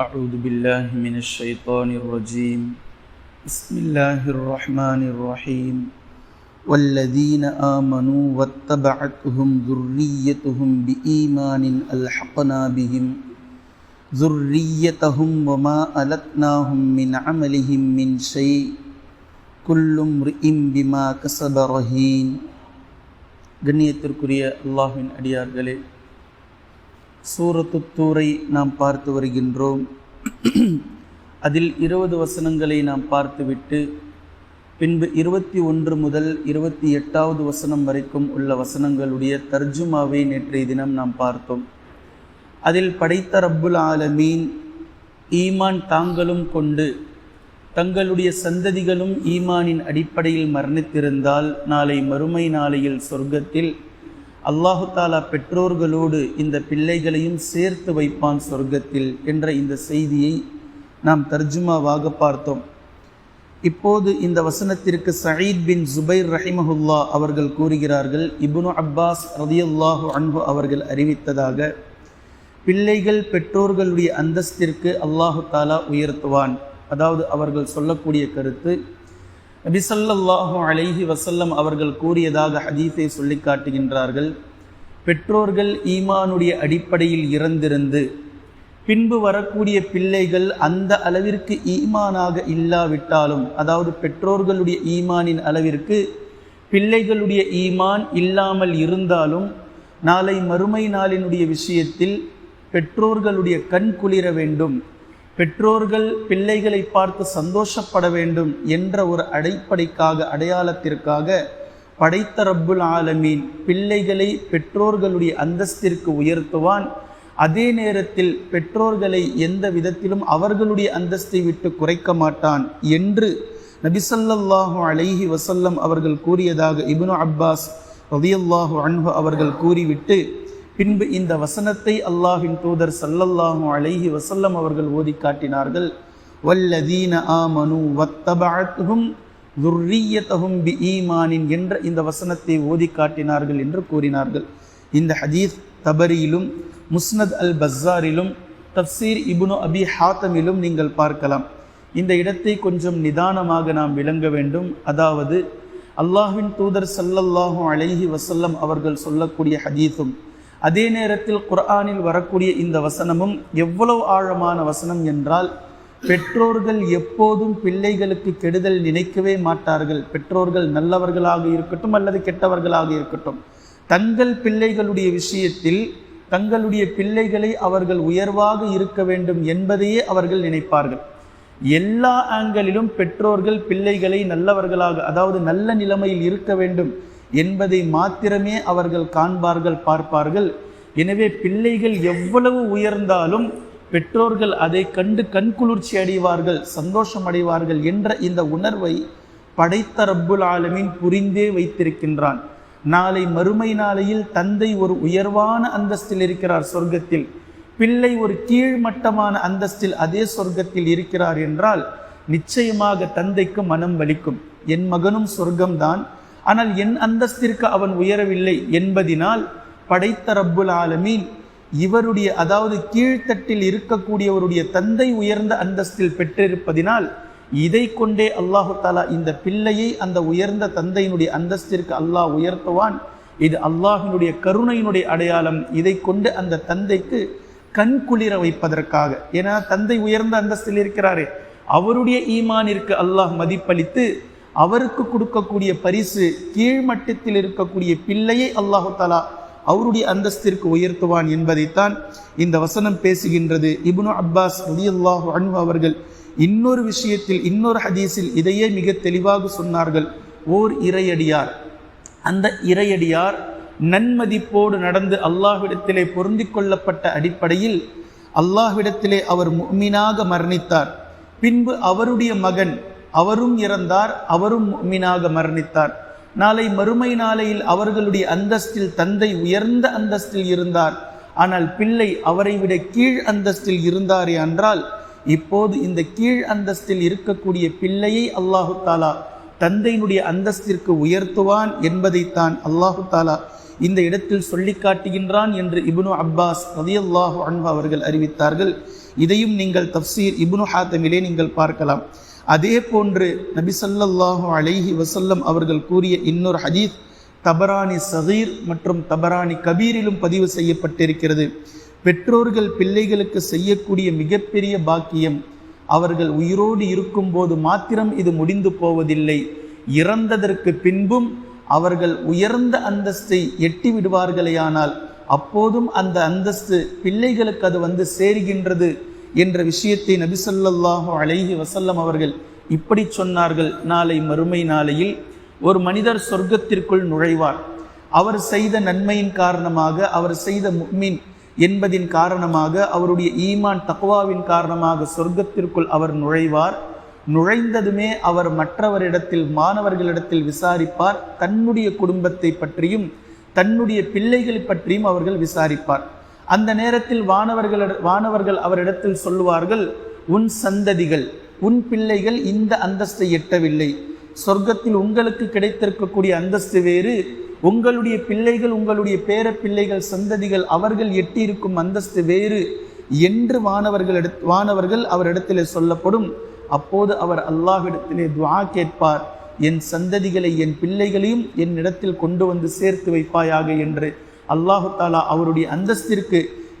أعوذ بالله من الشيطان الرجيم بسم الله الرحمن الرحيم والذين آمنوا واتبعتهم ذريتهم بإيمان ألحقنا بهم ذريتهم وما ألتناهم من عملهم من شيء كل امرئ بما كسب رهين கண்ணியத்திற்குரிய அல்லாஹின் அடியார்களே சூரத்து தூரை நாம் பார்த்து வருகின்றோம். அதில் இருபது வசனங்களை நாம் பார்த்துவிட்டு பின்பு இருபத்தி ஒன்று முதல் இருபத்தி எட்டாவது வசனம் வரைக்கும் உள்ள வசனங்களுடைய தர்ஜுமாவை நேற்றைய தினம் நாம் பார்த்தோம். அதில் படைத்த ரப்புல் ஆலமீன் ஈமான் தாங்களும் கொண்டு தங்களுடைய சந்ததிகளும் ஈமானின் அடிப்படையில் மரணித்திருந்தால் நாளை மறுமை நாளையில் சொர்க்கத்தில் அல்லாஹு தாலா பெற்றோர்களோடு இந்த பிள்ளைகளையும் சேர்த்து வைப்பான் சொர்க்கத்தில் என்ற இந்த செய்தியை நாம் தர்ஜுமாவாக பார்த்தோம். இப்போது இந்த வசனத்திற்கு சயீத் பின் ஜுபைர் ரஹிமஹுல்லா அவர்கள் கூறுகிறார்கள் இபுனு அப்பாஸ் ரதியுல்லாஹு அன்பு அவர்கள் அறிவித்ததாக பிள்ளைகள் பெற்றோர்களுடைய அந்தஸ்திற்கு அல்லாஹு தாலா உயர்த்துவான். அதாவது அவர்கள் சொல்லக்கூடிய கருத்து நபிசல்லாஹு அலைஹி வசல்லம் அவர்கள் கூறியதாக ஹதீஸை சொல்லி காட்டுகின்றார்கள். பெற்றோர்கள் ஈமானுடைய அடிப்படையில் இறந்திருந்து பின்பு வரக்கூடிய பிள்ளைகள் அந்த அளவிற்கு ஈமானாக இல்லாவிட்டாலும் அதாவது பெற்றோர்களுடைய ஈமானின் அளவிற்கு பிள்ளைகளுடைய ஈமான் இல்லாமல் இருந்தாலும் நாளை மறுமை நாளினுடைய விஷயத்தில் பெற்றோர்களுடைய கண் குளிர வேண்டும். பெற்றோர்கள் பிள்ளைகளை பார்த்து சந்தோஷப்பட வேண்டும் என்ற ஒரு அடைப்படைக்காக அடையாளத்திற்காக படைத்த ரப்புல் ஆலமீன் பிள்ளைகளை பெற்றோர்களுடைய அந்தஸ்திற்கு உயர்த்துவான். அதே நேரத்தில் பெற்றோர்களை எந்த விதத்திலும் அவர்களுடைய அந்தஸ்தை விட்டு குறைக்க மாட்டான் என்று நபிசல்லாஹு அலைஹி வசல்லம் அவர்கள் கூறியதாக இப்னு அப்பாஸ் ரதியல்லாஹு அன்பு அவர்கள் கூறிவிட்டு பின்பு இந்த வசனத்தை அல்லாஹின் தூதர் சல்லல்லாஹு அலைஹி வசல்லம் அவர்கள் ஓதி காட்டினார்கள். வல்லதீன ஆமனு வத்தபஅத்துஹும் துர்ரியத்தகும் பி ஈமானின் என்ற இந்த வசனத்தை ஓதி காட்டினார்கள் என்று கூறினார்கள். இந்த ஹதீஸ் தபரியிலும் முஸ்னத் அல் பஸ்ஸாரிலும் தப்சீர் இப்னு அபி ஹாத்தமிலும் நீங்கள் பார்க்கலாம். இந்த இடத்தை கொஞ்சம் நிதானமாக நாம் விளங்க வேண்டும். அதாவது அல்லாஹின் தூதர் சல்லல்லாஹு அலைஹி வசல்லம் அவர்கள் சொல்லக்கூடிய ஹதீஸும் அதே நேரத்தில் குர்ஆனில் வரக்கூடிய இந்த வசனமும் எவ்வளவு ஆழமான வசனம் என்றால் பெற்றோர்கள் எப்போதும் பிள்ளைகளுக்கு கெடுதல் நினைக்கவே மாட்டார்கள். பெற்றோர்கள் நல்லவர்களாக இருக்கட்டும் அல்லது கெட்டவர்களாக இருக்கட்டும். தங்கள் பிள்ளைகளுடைய விஷயத்தில் தங்களுடைய பிள்ளைகளை அவர்கள் உயர்வாக இருக்க வேண்டும் என்பதையே அவர்கள் நினைப்பார்கள். எல்லா ஆங்கிளிலும் பெற்றோர்கள் பிள்ளைகளை நல்லவர்களாக அதாவது நல்ல நிலைமையில் இருக்க வேண்டும். என்பதை மாத்திரமே அவர்கள் காண்பார்கள் பார்ப்பார்கள். எனவே பிள்ளைகள் எவ்வளவு உயர்ந்தாலும் பெற்றோர்கள் அதை கண்டு கண்குளிர்ச்சி அடைவார்கள் சந்தோஷம் அடைவார்கள் என்ற இந்த உணர்வை படைத்த ரப்புல் ஆலமின் புரிந்தே வைத்திருக்கின்றான். நாளை மறுமை நாளையில் தந்தை ஒரு உயர்வான அந்தஸ்தில் இருக்கிறார் சொர்க்கத்தில். பிள்ளை ஒரு கீழ்மட்டமான அந்தஸ்தில் அதே சொர்க்கத்தில் இருக்கிறார் என்றால் நிச்சயமாக தந்தைக்கு மனம் வலிக்கும். என் மகனும் சொர்க்கம்தான். ஆனால் என் அந்தஸ்திற்கு அவன் உயரவில்லை என்பதினால் படைத்த ரப்புல் ஆலமீன் இவருடைய அதாவது கீழ்த்தட்டில் இருக்கக்கூடியவருடைய தந்தை உயர்ந்த அந்தஸ்தில் பெற்றிருப்பதினால் இதை கொண்டே அல்லாஹு தாலா இந்த பிள்ளையை அந்த உயர்ந்த தந்தையினுடைய அந்தஸ்திற்கு அல்லாஹ் உயர்த்துவான். இது அல்லாஹினுடைய கருணையினுடைய அடையாளம். இதை கொண்டு அந்த தந்தைக்கு கண் குளிர வைப்பதற்காக. ஏன்னா தந்தை உயர்ந்த அந்தஸ்தில் இருக்கிறாரே. அவருடைய ஈமானிற்கு அல்லாஹ் மதிப்பளித்து அவருக்கு கொடுக்கக்கூடிய பரிசு கீழ்மட்டத்தில் இருக்கக்கூடிய பிள்ளையை அல்லாஹு தாலா அவருடைய அந்தஸ்திற்கு உயர்த்துவான் என்பதைத்தான் இந்த வசனம் பேசுகின்றது. இபுனு அப்பாஸ் ரலியல்லாஹு அன்பு அவர்கள் இன்னொரு விஷயத்தில் இன்னொரு ஹதீஸில் இதையே மிக தெளிவாக சொன்னார்கள். ஓர் இறையடியார். அந்த இறையடியார் நன்மதிப்போடு நடந்து அல்லாஹ்விடத்திலே பொருந்தி கொள்ளப்பட்ட அடிப்படையில் அல்லாஹ்விடத்திலே அவர் முக்மீனாக மரணித்தார். பின்பு அவருடைய மகன் அவரும் இறந்தார் அவரும் மீனாக மரணித்தார். நாளை மறுமை நாளையில் அவர்களுடைய அந்தஸ்தில் தந்தை உயர்ந்த அந்தஸ்தில் இருந்தார். ஆனால் பிள்ளை அவரை விட கீழ் அந்தஸ்தில் இருந்தாரே என்றால் இப்போது இந்த கீழ் அந்தஸ்தில் இருக்கக்கூடிய பிள்ளையை அல்லாஹு தாலா தந்தையினுடைய அந்தஸ்திற்கு உயர்த்துவான் என்பதைத்தான் அல்லாஹு தாலா இந்த இடத்தில் சொல்லி காட்டுகின்றான் என்று இப்னு அப்பாஸ் ரதியல்லாஹு அன்பா அவர்கள் அறிவித்தார்கள். இதையும் நீங்கள் தப்சீர் இப்னு ஹாத்தமிலே நீங்கள் பார்க்கலாம். அதே போன்று நபி ஸல்லல்லாஹு அலைஹி வசல்லம் அவர்கள் கூறிய இன்னொரு ஹதீஸ் தபரானி சகீர் மற்றும் தபரானி கபீரிலும் பதிவு செய்யப்பட்டிருக்கிறது. பெற்றோர்கள் பிள்ளைகளுக்கு செய்யக்கூடிய மிகப்பெரிய பாக்கியம் அவர்கள் உயிரோடு இருக்கும்போது மாத்திரம் இது முடிந்து போவதில்லை. இறந்ததற்கு பின்பும் அவர்கள் உயர்ந்த அந்தஸ்தை எட்டி விடுவார்களேயானால் அப்போதும் அந்த அந்தஸ்து பிள்ளைகளுக்கு அது வந்து சேருகின்றது. என்ற விஷயத்தை நபிசல்லாஹு அலைஹி வசல்லம் அவர்கள் இப்படி சொன்னார்கள். நாளை மறுமை நாளையில் ஒரு மனிதர் சொர்க்கத்திற்குள் நுழைவார். அவர் செய்த நன்மையின் காரணமாக அவர் செய்த முக்மின் என்பதின் காரணமாக அவருடைய ஈமான் தக்வாவின் காரணமாக சொர்க்கத்திற்குள் அவர் நுழைவார். நுழைந்ததுமே அவர் மற்றவரிடத்தில் மாணவர்களிடத்தில் விசாரிப்பார். தன்னுடைய குடும்பத்தை பற்றியும் தன்னுடைய பிள்ளைகளை பற்றியும் அவர்கள் விசாரிப்பார். அந்த நேரத்தில் வானவர்கள் வானவர்கள் அவரிடத்தில் சொல்லுவார்கள் உன் சந்ததிகள் உன் பிள்ளைகள் இந்த அந்தஸ்தை எட்டவில்லை. சொர்க்கத்தில் உங்களுக்கு கிடைத்திருக்கக்கூடிய அந்தஸ்து வேறு. உங்களுடைய பிள்ளைகள் உங்களுடைய பேர பிள்ளைகள் சந்ததிகள் அவர்கள் எட்டியிருக்கும் அந்தஸ்து வேறு. என்று வானவர்கள் வானவர்கள் அவரிடத்திலே சொல்லப்படும். அப்போது அவர் அல்லாஹிடத்திலே துவா கேட்பார் என் சந்ததிகளை என் பிள்ளைகளையும் என்னிடத்தில் கொண்டு வந்து சேர்த்து வைப்பாயாக என்று. அல்லாஹு தாலா அவருடைய அந்தஸ்திற்கு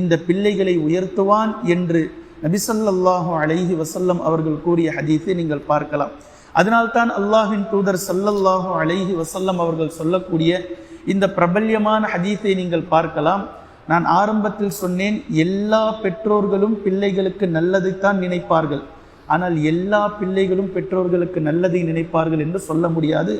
இந்த பிள்ளைகளை உயர்த்துவான் என்று நபிசல்லாஹு அலைஹி வசல்லம் அவர்கள் கூறிய ஹதீஸை நீங்கள் பார்க்கலாம். அதனால்தான் அல்லாஹின் தூதர் சல்லல்லாஹு அலைஹி வசல்லம் அவர்கள் சொல்லக்கூடிய இந்த பிரபல்யமான ஹதீஸை நீங்கள் பார்க்கலாம். நான் ஆரம்பத்தில் சொன்னேன் எல்லா பெற்றோர்களும் பிள்ளைகளுக்கு நல்லதைத்தான் நினைப்பார்கள். ஆனால் எல்லா பிள்ளைகளும் பெற்றோர்களுக்கு நல்லதை நினைப்பார்கள் என்று சொல்ல முடியாது.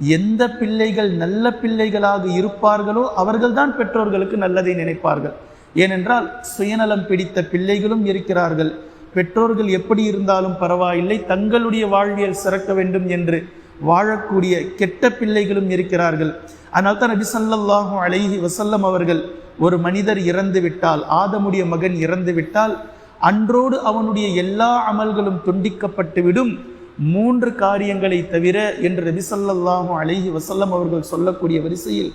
எந்த பிள்ளைகள் நல்ல பிள்ளைகளாக இருப்பார்களோ அவர்கள்தான் பெற்றோர்களுக்கு நல்லதை நினைப்பார்கள். ஏனென்றால் சுயநலம் பிடித்த பிள்ளைகளும் இருக்கிறார்கள். பெற்றோர்கள் எப்படி இருந்தாலும் பரவாயில்லை தங்களுடைய வாழ்வியல் சிறக்க வேண்டும் என்று வாழக்கூடிய கெட்ட பிள்ளைகளும் இருக்கிறார்கள். ஆனால் தான் நபி அழகி அலைஹி வசல்லம் அவர்கள் ஒரு மனிதர் இறந்து விட்டால் ஆதமுடைய மகன் இறந்து விட்டால் அன்றோடு அவனுடைய எல்லா அமல்களும் துண்டிக்கப்பட்டுவிடும். மூன்று காரியங்களை தவிர என்று நபி அழகி வசல்லம் அவர்கள் சொல்லக்கூடிய வரிசையில்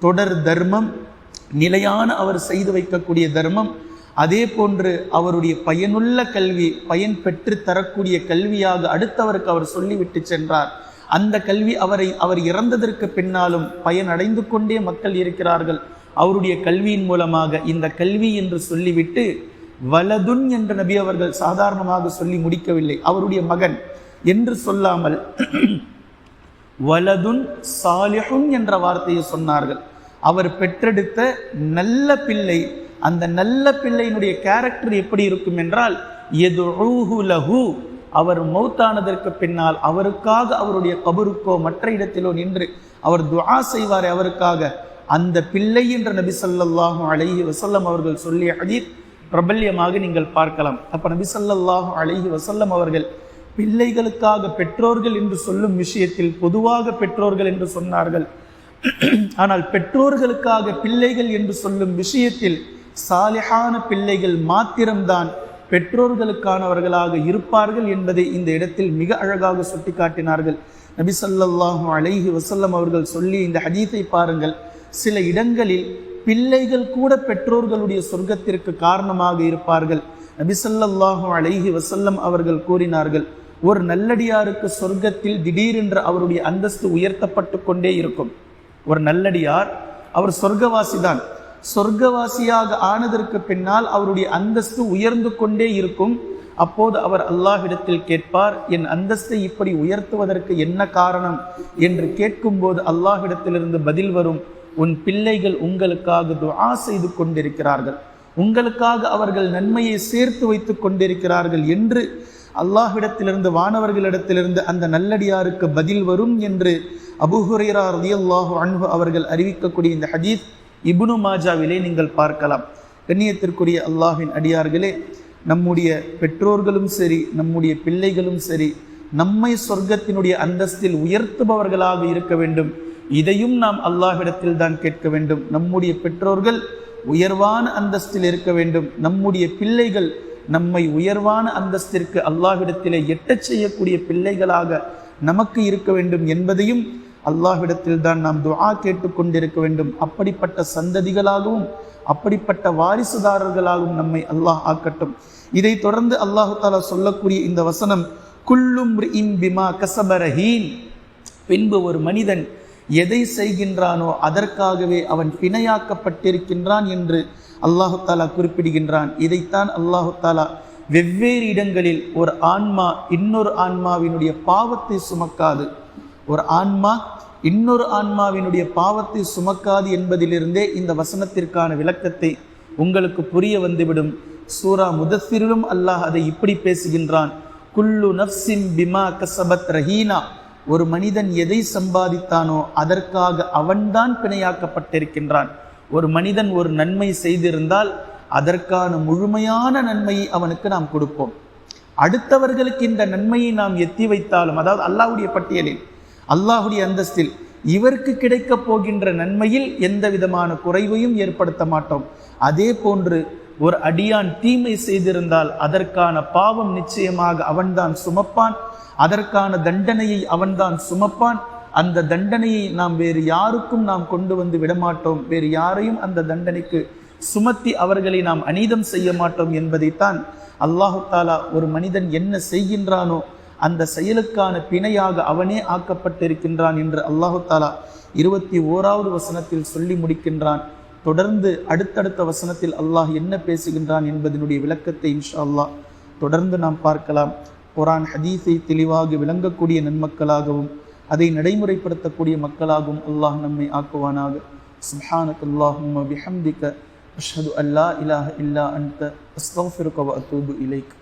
தொடர் தர்மம் நிலையான அவர் செய்து வைக்கக்கூடிய தர்மம் அதே போன்று அவருடைய பயனுள்ள கல்வி பயன் பெற்று தரக்கூடிய கல்வியாக அடுத்தவருக்கு அவர் சொல்லிவிட்டு சென்றார். அந்த கல்வி அவரை அவர் இறந்ததற்கு பின்னாலும் பயனடைந்து கொண்டே மக்கள் இருக்கிறார்கள். அவருடைய கல்வியின் மூலமாக இந்த கல்வி என்று சொல்லிவிட்டு வலதுன் என்ற நபி அவர்கள் சாதாரணமாக சொல்லி முடிக்கவில்லை. அவருடைய மகன் என்று சொல்லாமல் வலதுன் சாலிஹுன் என்ற வார்த்தையை சொன்னார்கள். அவர் பெற்றெடுத்த நல்ல பிள்ளை அந்த நல்ல பிள்ளையினுடைய கேரக்டர் எப்படி இருக்கும் என்றால் எது லஹு அவர் மௌத்தானதற்கு பின்னால் அவருக்காக அவருடைய கபருக்கோ மற்ற இடத்திலோ நின்று அவர் துவா செய்வார் அவருக்காக. அந்த பிள்ளை என்ற நபி சொல்லாஹு அழகி வசல்லம் அவர்கள் சொல்லிய ஹதீத் பிரபல்யமாக நீங்கள் பார்க்கலாம். அப்ப நபி சொல்லாஹு அழகி வசல்லம் அவர்கள் பிள்ளைகளுக்காக பெற்றோர்கள் என்று சொல்லும் விஷயத்தில் பொதுவாக பெற்றோர்கள் என்று சொன்னார்கள். ஆனால் பெற்றோர்களுக்காக பிள்ளைகள் என்று சொல்லும் விஷயத்தில் சாலிஹான பிள்ளைகள் மாத்திரம்தான் பெற்றோர்களுக்கானவர்களாக இருப்பார்கள் என்பதை இந்த இடத்தில் மிக அழகாக சுட்டிக்காட்டினார்கள். நபி ஸல்லல்லாஹு அலைஹி வசல்லம் அவர்கள் சொல்லி இந்த ஹதீத்தை பாருங்கள். சில இடங்களில் பிள்ளைகள் கூட பெற்றோர்களுடைய சொர்க்கத்திற்கு காரணமாக இருப்பார்கள். நபி ஸல்லல்லாஹு அலைஹி வசல்லம் அவர்கள் கூறினார்கள் ஒரு நல்லடியாருக்கு சொர்க்கத்தில் திடீரென்று அவருடைய அந்தஸ்து உயர்த்தப்பட்டு கொண்டே இருக்கும். ஒரு நல்லடியார் அவர் சொர்க்கவாசி தான் சொர்க்கவாசியாக ஆனதற்கு பின்னால் அவருடைய அந்தஸ்து உயர்ந்து கொண்டே இருக்கும். அப்போது அவர் அல்லாஹிடத்தில் கேட்பார் என் அந்தஸ்தை இப்படி உயர்த்துவதற்கு என்ன காரணம்? என்று கேட்கும்போது அல்லாஹிடத்திலிருந்து பதில் வரும் உன் பிள்ளைகள் உங்களுக்காக துஆ செய்து கொண்டிருக்கிறார்கள். உங்களுக்காக அவர்கள் நன்மையை சேர்த்து வைத்து கொண்டிருக்கிறார்கள் என்று அல்லாஹ்விடத்திலிருந்து வானவர்களிடத்திலிருந்து அந்த நல்லடியாருக்கு பதில் வரும் என்று அபுஹுரேரா ரதியல்லாஹு அன்பு அவர்கள் அறிவிக்கக்கூடிய இந்த ஹதீஸ் இபுனு மாஜாவிலே நீங்கள் பார்க்கலாம். கண்ணியத்திற்குரிய அல்லாஹின் அடியார்களே நம்முடைய பெற்றோர்களும் சரி நம்முடைய பிள்ளைகளும் சரி நம்மை சொர்க்கத்தினுடைய அந்தஸ்தில் உயர்த்துபவர்களாக இருக்க வேண்டும். இதையும் நாம் அல்லாஹ்விடத்தில் தான் கேட்க வேண்டும். நம்முடைய பெற்றோர்கள் உயர்வான அந்தஸ்தில் இருக்க வேண்டும். நம்முடைய பிள்ளைகள் நம்மை உயர்வான அந்தஸ்திற்கு அல்லாஹ்விடத்திலே எட்டச் செய்யக்கூடிய பிள்ளைகளாக நமக்கு இருக்க வேண்டும் என்பதையும் அல்லாஹ்விடத்தில் தான் நாம் துஆ கேட்டுக்கொண்டிருக்க வேண்டும். அப்படிப்பட்ட சந்ததிகளாகவும் அப்படிப்பட்ட வாரிசுதாரர்களாகவும் நம்மை அல்லாஹ் ஆக்கட்டும். இதை தொடர்ந்து அல்லாஹு தாலா சொல்லக்கூடிய இந்த வசனம் குல்லும் பிமா கசபரஹீன் பின்பு ஒரு மனிதன் எதை செய்கின்றானோ அதற்காகவே அவன் பிணையாக்கப்பட்டிருக்கின்றான் என்று அல்லாஹு தாலா குறிப்பிடுகின்றான். இதைத்தான் அல்லாஹு தாலா வெவ்வேறு இடங்களில் ஒரு ஆன்மா இன்னொரு ஆன்மாவினுடைய பாவத்தை சுமக்காது. ஒரு ஆன்மா இன்னொரு ஆன்மாவினுடைய பாவத்தை சுமக்காது என்பதிலிருந்தே இந்த வசனத்திற்கான விளக்கத்தை உங்களுக்கு புரிய வந்துவிடும். சூரா முதத்திரிலும் அல்லாஹ் அதை இப்படி பேசுகின்றான். குல்லு நப்சிம் பிமா கசபத் ரஹீனா. ஒரு மனிதன் எதை சம்பாதித்தானோ அதற்காக அவன்தான் பிணையாக்கப்பட்டிருக்கின்றான். ஒரு மனிதன் ஒரு நன்மை செய்திருந்தால் அதற்கான முழுமையான நன்மையை அவனுக்கு நாம் கொடுப்போம். அடுத்தவர்களுக்கு இந்த நன்மையை நாம் எத்தி வைத்தாலும் அதாவது அல்லாஹுடைய பட்டியலில் அல்லாஹுடைய அந்தஸ்தில் இவருக்கு கிடைக்கப் போகின்ற நன்மையில் எந்த விதமான குறைவையும் ஏற்படுத்த மாட்டோம். அதே போன்று ஒரு அடியான் தீமை செய்திருந்தால் அதற்கான பாவம் நிச்சயமாக அவன்தான் சுமப்பான். அதற்கான தண்டனையை அவன்தான் சுமப்பான். அந்த தண்டனையை நாம் வேறு யாருக்கும் நாம் கொண்டு வந்து விடமாட்டோம். வேறு யாரையும் அந்த தண்டனைக்கு சுமத்தி அவர்களை நாம் அநீதம் செய்ய மாட்டோம் என்பதைத்தான் அல்லாஹு தாலா ஒரு மனிதன் என்ன செய்கின்றானோ அந்த செயலுக்கான பிணையாக அவனே ஆக்கப்பட்டிருக்கின்றான் என்று அல்லாஹு தாலா இருபத்தி ஓராவது வசனத்தில் சொல்லி முடிக்கின்றான். தொடர்ந்து அடுத்தடுத்த வசனத்தில் அல்லாஹ் என்ன பேசுகின்றான் என்பதனுடைய விளக்கத்தை இன்ஷா அல்லாஹ் தொடர்ந்து நாம் பார்க்கலாம். குரான் ஹதீஸை தெளிவாக விளங்கக்கூடிய நன்மக்களாகவும் அதை நடைமுறைப்படுத்தக்கூடிய மக்களாகவும் அல்லாஹ் நம்மை ஆக்குவானாக. சுப்ஹானக் அல்லாஹும்ம பிஹம்திக அஷ்ஹது அல்லா இலாஹ இல்லா அன்த அஸ்தக்ஃபிருக வ அத்தூபு இலைக்.